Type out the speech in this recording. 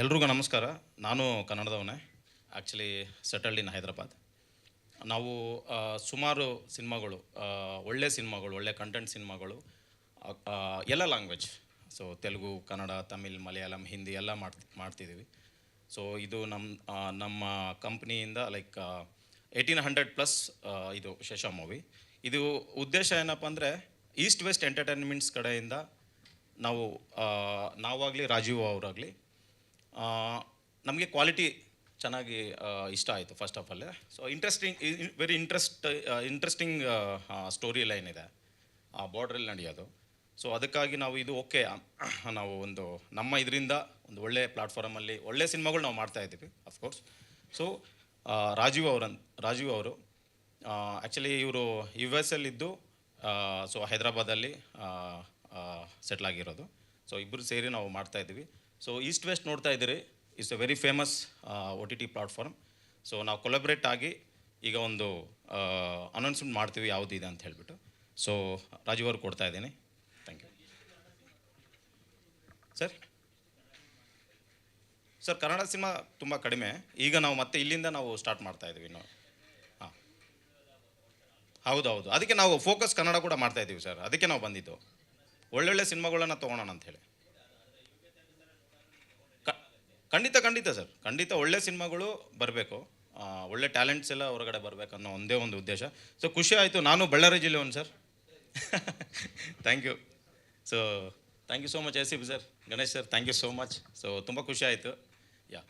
ಎಲ್ರಿಗೂ ನಮಸ್ಕಾರ. ನಾನು ಕನ್ನಡದವನೇ ಆ್ಯಕ್ಚುಲಿ ಸೆಟಲ್ಡ್ ಇನ್ ಹೈದ್ರಾಬಾದ್ ನಾವು ಸುಮಾರು ಸಿನಿಮಾಗಳು ಒಳ್ಳೆ ಸಿನಿಮಾಗಳು, ಒಳ್ಳೆ ಕಂಟೆಂಟ್ ಸಿನಿಮಾಗಳು ಎಲ್ಲ ಲ್ಯಾಂಗ್ವೇಜ್ ಸೊ ತೆಲುಗು, ಕನ್ನಡ, ತಮಿಳ್, ಮಲಯಾಳಂ, ಹಿಂದಿ ಎಲ್ಲ ಮಾಡ್ತಿ, ಮಾಡ್ತಿದ್ದೀವಿ. ಸೊ ಇದು ನಮ್ಮ ನಮ್ಮ ಕಂಪ್ನಿಯಿಂದ ಲೈಕ್ ಏಯ್ಟೀನ್ ಹಂಡ್ರೆಡ್ ಪ್ಲಸ್ ಇದು ಶೇಷ ಮೂವಿ ಇದು ಉದ್ದೇಶ ಏನಪ್ಪ ಅಂದರೆ ಈಸ್ಟ್ ವೆಸ್ಟ್ ಎಂಟರ್ಟೈನ್ಮೆಂಟ್ಸ್ ಕಡೆಯಿಂದ ನಾವು ನಾವಾಗಲಿ, ರಾಜೀವ್ ಅವರಾಗಲಿ ನಮಗೆ ಕ್ವಾಲಿಟಿ ಚೆನ್ನಾಗಿ ಇಷ್ಟ ಆಯಿತು first of all so interesting very interest interesting story line ಇದೆ. ಆ ಬಾರ್ಡ್ರಲ್ಲಿ ನಡೆಯೋದು. ಸೊ ಅದಕ್ಕಾಗಿ ನಾವು ಇದು ಓಕೆ ನಾವು ಒಂದು, ನಮ್ಮ ಇದರಿಂದ ಒಂದು ಒಳ್ಳೆ ಪ್ಲಾಟ್ಫಾರ್ಮಲ್ಲಿ ಒಳ್ಳೆ ಸಿನಿಮಾಗಳು ನಾವು ಮಾಡ್ತಾ ಇದ್ದೀವಿ ಅಫ್ಕೋರ್ಸ್ ಸೊ ರಾಜೀವ್ ಅವರನ್, ರಾಜೀವ್ ಅವರು ಆ್ಯಕ್ಚುಲಿ ಇವರು ಯು ಎಸ್ ಎಲ್ಲಿದ್ದು ಸೊ ಹೈದ್ರಾಬಾದಲ್ಲಿ ಸೆಟ್ಲ್ ಆಗಿರೋದು. ಸೊ ಇಬ್ಬರು ಸೇರಿ ನಾವು ಮಾಡ್ತಾ ಇದ್ದೀವಿ. ಸೊ ಈಸ್ಟ್ ವೆಸ್ಟ್ ನೋಡ್ತಾ ಇದ್ದೀರಿ. It's a very famous O T T platform so ನಾವು ಕೊಲಬ್ರೇಟ್ ಆಗಿ ಈಗ ಒಂದು ಅನೌನ್ಸ್ಮೆಂಟ್ ಮಾಡ್ತೀವಿ ಯಾವುದು ಇದೆ ಅಂತ ಹೇಳಿಬಿಟ್ಟು. ಸೊ ರಾಜೀವ್ ಕೊಡ್ತಾ ಇದ್ದೀನಿ. Thank you sir sir Kannada cinema ತುಂಬ ಕಡಿಮೆ. ಈಗ ನಾವು ಮತ್ತೆ ಇಲ್ಲಿಂದ ನಾವು ಸ್ಟಾರ್ಟ್ ಮಾಡ್ತಾ ಇದ್ದೀವಿ ಇನ್ನು. ಹಾಂ. ಹೌದು ಅದಕ್ಕೆ ನಾವು ಫೋಕಸ್ ಕನ್ನಡ ಕೂಡ ಮಾಡ್ತಾ ಇದ್ದೀವಿ ಸರ್ ಅದಕ್ಕೆ ನಾವು ಬಂದಿದ್ದು. ಒಳ್ಳೊಳ್ಳೆ ಸಿನಿಮಾಗಳನ್ನ ತೊಗೊಳೋಣ ಅಂತ ಹೇಳಿ. ಖಂಡಿತ ಖಂಡಿತ ಸರ್. ಖಂಡಿತ ಒಳ್ಳೆ ಸಿನಿಮಾಗಳು ಬರಬೇಕು. ಒಳ್ಳೆ ಟ್ಯಾಲೆಂಟ್ಸ್ ಎಲ್ಲ ಹೊರಗಡೆ ಬರಬೇಕು ಅನ್ನೋ ಒಂದೇ ಒಂದು ಉದ್ದೇಶ. ಸೊ ಖುಷಿ ಆಯಿತು. ನಾನು Ballari ಜಿಲ್ಲೆಯವನು sir. Thank you so thank you so much yes sir Ganesh sir thank you so much so ತುಂಬ ಖುಷಿ ಆಯಿತು. ಯಾ